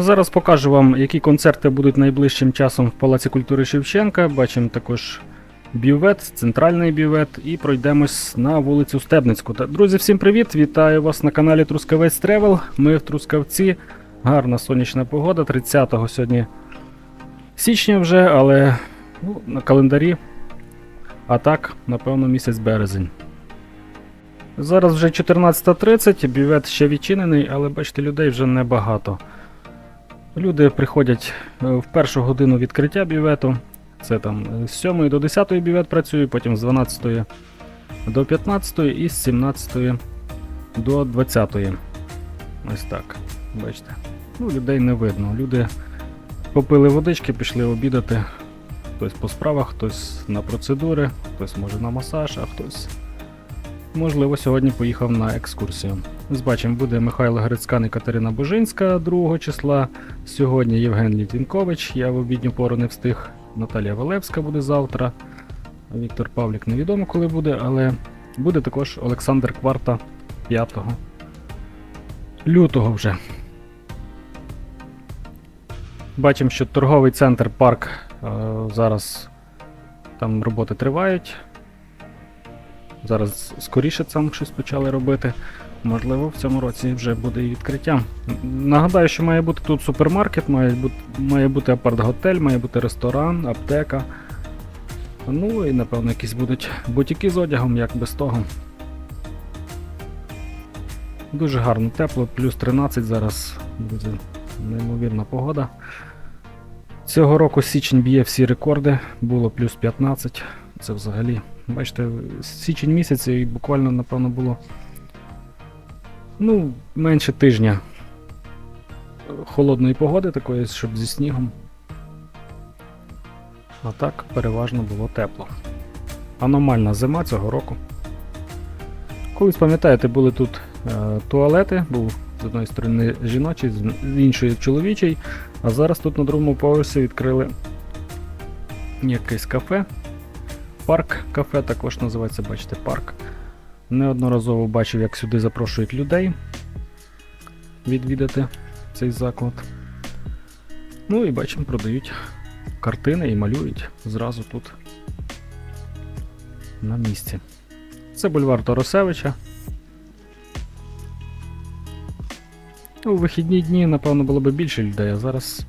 Зараз покажу вам, які концерти будуть найближчим часом в Палаці культури Шевченка. Бачимо також бювет, центральний бювет, і пройдемось на вулицю Стебницьку. Друзі, всім привіт! Вітаю вас на каналі Трускавець Тревел. Ми в Трускавці. Гарна сонячна погода, 30-го сьогодні січня вже, але ну, на календарі. А так, напевно, місяць березень. Зараз вже 14.30, бювет ще відчинений, але бачите, людей вже небагато. Люди приходять е, в першу годину відкриття бювету. Це там з 7 до 10 бювет працює, потім з 12 до 15 і з 17 до 20. Ось так. Бачите. Ну, людей не видно. Люди попили водички, пішли обідати. Хтось по справах, хтось на процедури, хтось може на масаж, а хтось. Можливо, сьогодні поїхав на екскурсію. Ось бачимо, буде Михайло Грицькан і Катерина Божинська 2 числа. Сьогодні Євген Літвінкович, я в обідню пору не встиг. Наталія Валевська буде завтра. Віктор Павлік невідомо коли буде, але буде також Олександр Кварта 5 лютого вже. Бачимо, що торговий центр парк е, зараз там роботи тривають. Зараз скоріше там щось почали робити. Можливо, в цьому році вже буде і відкриття. Нагадаю, що має бути тут супермаркет, має бути, має бути апарт-готель, має бути ресторан, аптека. Ну і напевно якісь будуть бутіки з одягом, як без того. Дуже гарно, тепло, плюс 13 зараз, друзі, неймовірна погода. Цього року січень б'є всі рекорди, було плюс 15. Це взагалі. Бачите, січень місяць і буквально, напевно, було ну, менше тижня холодної погоди такої, щоб зі снігом. А так переважно було тепло. Аномальна зима цього року. Колись, пам'ятаєте, були тут е, туалети, був з одної сторони жіночий, з іншої чоловічий, а зараз тут на другому поверсі відкрили якесь кафе. Парк кафе також називається, бачите, парк. Неодноразово бачив, як сюди запрошують людей відвідати цей заклад. Ну і бачимо, продають картини і малюють зразу тут на місці. Це бульвар Торосевича. У вихідні дні, напевно, було б більше людей, а зараз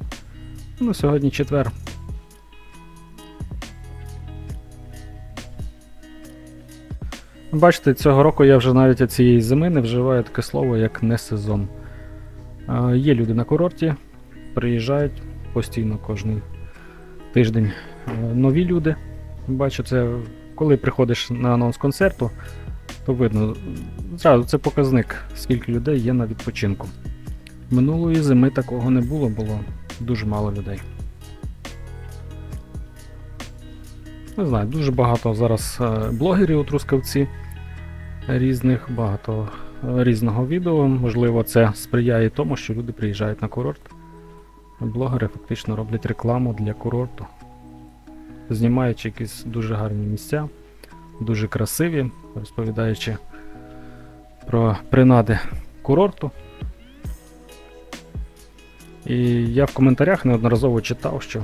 ну, сьогодні четвер. Бачите, цього року я вже навіть цієї зими не вживаю таке слово, як не сезон. Е, Є люди на курорті, приїжджають постійно кожен тиждень. Е, Нові люди. Бачу, це коли приходиш на анонс концерту, то видно, зразу це показник, скільки людей є на відпочинку. Минулої зими такого не було, було дуже мало людей. Не знаю, дуже багато зараз е, блогерів у Трускавці різних, багато е, різного відео. Можливо, це сприяє тому, що люди приїжджають на курорт. Блогери фактично роблять рекламу для курорту, знімаючи якісь дуже гарні місця, дуже красиві, розповідаючи про принади курорту. І я в коментарях неодноразово читав, що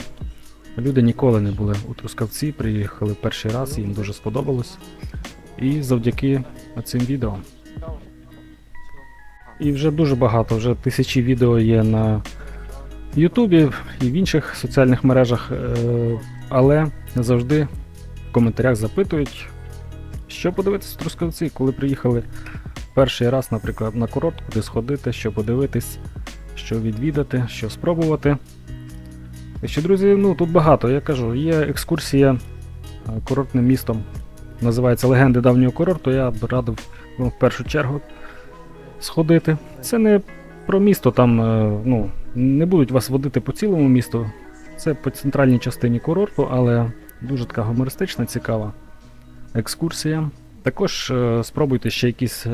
люди ніколи не були у Трускавці, приїхали перший раз, їм дуже сподобалось. І завдяки цим відео. І вже дуже багато, вже тисячі відео є на Ютубі і в інших соціальних мережах, е, але завжди в коментарях запитують, що подивитись в Трускавці, коли приїхали перший раз, наприклад, на курорт, куди сходити, що подивитись, що відвідати, що спробувати. Ще, друзі, ну тут багато, я кажу, є екскурсія е, курортним містом називається Легенди давнього курорту, я б радив вам в першу чергу сходити. Це не про місто, там е, ну, не будуть вас водити по цілому місту. Це по центральній частині курорту, але дуже така гумористична, цікава екскурсія. Також е, спробуйте ще якісь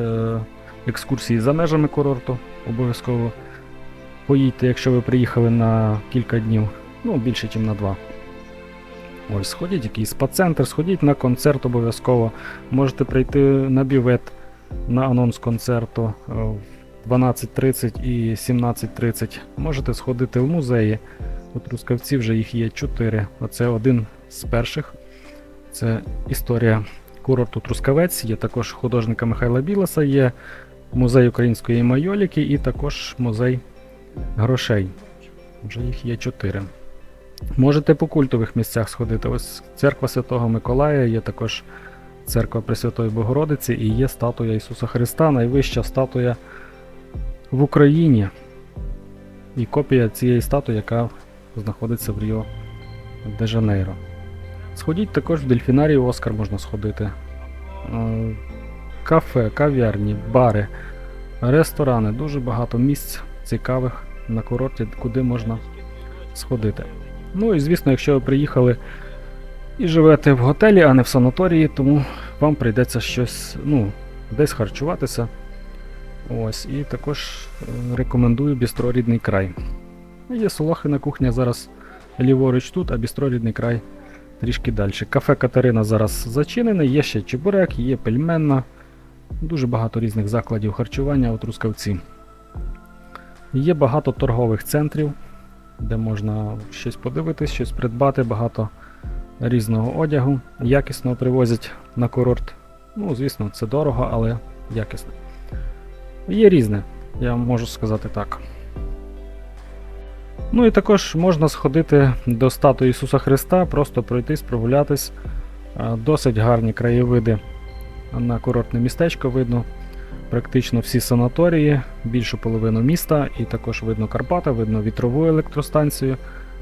екскурсії за межами курорту. Обов'язково поїдьте, якщо ви приїхали на кілька днів, ну більше, ніж на два. Ось, сходіть якийсь спа-центр, сходіть на концерт обов'язково. Можете прийти на бювет на анонс концерту. Е, 12.30 і 17.30 можете сходити в музеї. У Трускавці вже їх є 4. Оце один з перших. Це історія курорту Трускавець. Є також художника Михайла Білоса, є музей української майоліки і також музей грошей. Вже їх є 4. Можете по культових місцях сходити. Ось церква Святого Миколая, є також церква Пресвятої Богородиці і є статуя Ісуса Христа, найвища статуя в Україні. І копія цієї статуї, яка знаходиться в Ріо де Жанейро. Сходіть також в дельфінарій Оскар можна сходити. Е, Кафе, кав'ярні, бари, ресторани, дуже багато місць цікавих на курорті, куди можна сходити. Ну і звісно, якщо ви приїхали і живете в готелі, а не в санаторії, тому вам прийдеться щось, ну, десь харчуватися. Ось, і також е, рекомендую бістро рідний край. Є Солохина кухня зараз ліворуч тут, а бістро рідний край трішки далі. Кафе Катерина зараз зачинене, є ще чебурек, є пельменна. Дуже багато різних закладів харчування у Трускавці. Є багато торгових центрів, де можна щось подивитись, щось придбати, багато різного одягу. Якісно привозять на курорт. Ну, звісно, це дорого, але якісно. Є різне, я можу сказати так. Ну і також можна сходити до статуї Ісуса Христа, просто пройтись, прогулятись. Досить гарні краєвиди на курортне містечко видно. Практично всі санаторії, більшу половину міста, і також видно Карпата, видно вітрову електростанцію,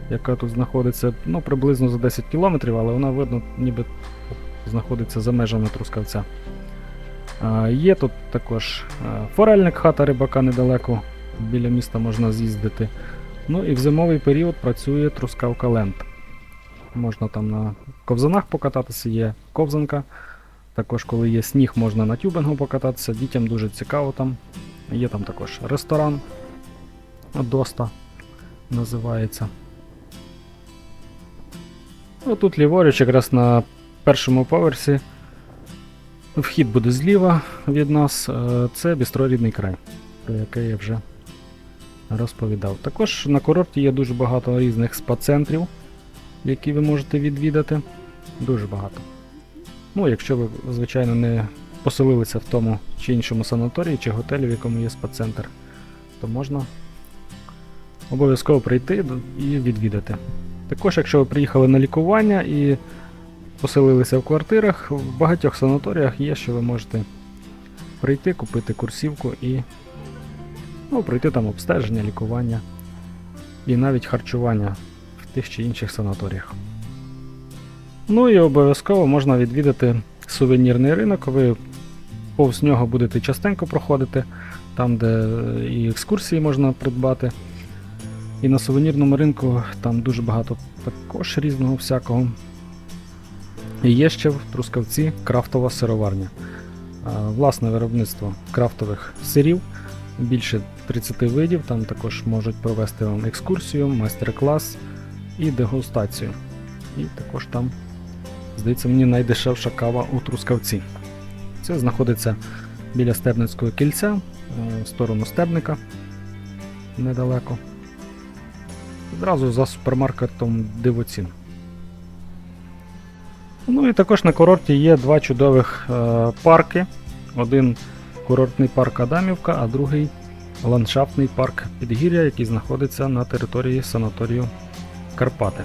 яка тут знаходиться ну, приблизно за 10 кілометрів, але вона видно, ніби знаходиться за межами Трускавця. А, Є тут також форельник хата рибака недалеко, біля міста можна з'їздити. Ну і в зимовий період працює Трускавка Ленд. Можна там на ковзанах покататися, є ковзанка. Також, коли є сніг, можна на тюбингу покататися, дітям дуже цікаво там. Є там також ресторан Доста називається. Ну, тут ліворуч, якраз на першому поверсі. Вхід буде зліва від нас. е, Це бістро рідний край, про яке я вже розповідав. Також на курорті є дуже багато різних спа-центрів, які ви можете відвідати. Дуже багато. Ну, якщо ви, звичайно, не поселилися в тому чи іншому санаторії чи готелі, в якому є спа-центр, то можна обов'язково прийти і відвідати. Також, якщо ви приїхали на лікування і поселилися в квартирах, в багатьох санаторіях є, що ви можете прийти, купити курсівку і ну, пройти там обстеження, лікування і навіть харчування в тих чи інших санаторіях. Ну і обов'язково можна відвідати сувенірний ринок. Ви повз нього будете частенько проходити, там, де е, і екскурсії можна придбати. І на сувенірному ринку там дуже багато також різного всякого. І є ще в Трускавці крафтова сироварня. Власне виробництво крафтових сирів, більше 30 видів, там також можуть провести вам екскурсію, майстер-клас і дегустацію. І також там Здається, мені найдешевша кава у Трускавці. Це знаходиться біля Стебницького кільця, е, в сторону Стебника недалеко. Одразу за супермаркетом Дивоцін. Ну і також на курорті є два чудових е, парки. Один курортний парк Адамівка, а другий ландшафтний парк Підгір'я, який знаходиться на території санаторію Карпати.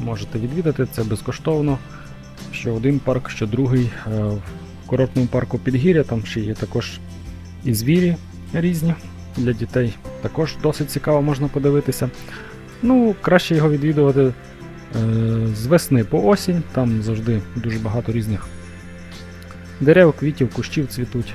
Можете відвідати це безкоштовно. Що один парк, що другий. Е, В курортному парку Підгір'я там ще є також і звірі різні для дітей. Також досить цікаво можна подивитися. Ну, краще його відвідувати е, з весни по осінь, там завжди дуже багато різних дерев, квітів, кущів цвітуть.